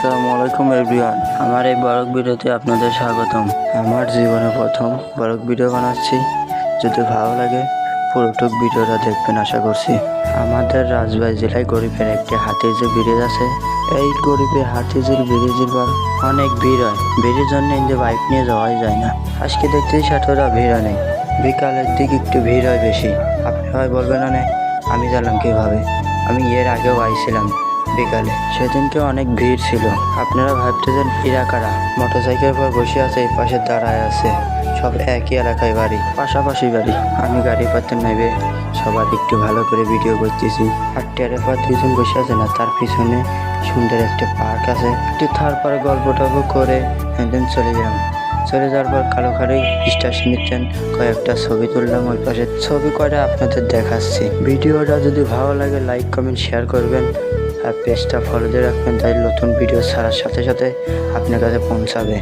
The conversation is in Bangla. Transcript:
আসসালামু আলাইকুম এভরিওয়ান আমার এই বড়ক ভিডিওতে আপনাদের স্বাগতম। আমার জীবনে প্রথম বড়ক ভিডিও বানাচ্ছি, যদি ভালো লাগে পুরোটুক ভিডিওটা দেখবেন, আশা করছি। আমাদের রাজবাড়ি জেলায় গরিবের একটি হাতিঝিল ব্রিজ আছে। এই গরিবের হাতিঝিল ব্রিজের পর অনেক ভিড় হয়। ভিড়ের জন্য ইন্দে বাইক নিয়ে যাওয়াই যায় না। আজকে দেখতেই সাথেরা ভিড় নেই। বিকালের দিকে একটু ভিড় হয় বেশি। আপনি হয় বলবেন না আমি জানলাম কীভাবে? আমি এর আগেও আইছিলাম। বিকালে। সেদিনকে অনেক ভিড় ছিল। আপনারা ভাবতেছেন ইরাকারা মোটর সাইকেলের পর বসে আছে, এই পাশে দাঁড়ায় আছে। সব একই এলাকায় বাড়ি। পাশাপাশি বাড়ি। আমি গাড়ি পাতে নেবে। সবার একটু ভালো করে ভিডিও করতেছি। আর টেরের পর দুজন বসে আছে না, তার পিছনে সুন্দর একটা পার্ক আছে। একটু তারপরে গল্প টল্প করে একদিন চলে গেলাম। চলে যাওয়ার পর কালো খালি স্টেশন নিতেন কয়েকটা ছবি তুললাম ওই পাশে। ছবি করে আপনাদের দেখাচ্ছি। ভিডিওটা যদি ভালো লাগে লাইক কমেন্ট শেয়ার করবেন। আর পেজটা ফলো দিয়ে রাখবেন তাই নতুন ভিডিও ছাড়ার সাথে সাথে আপনার কাছে পৌঁছাবে।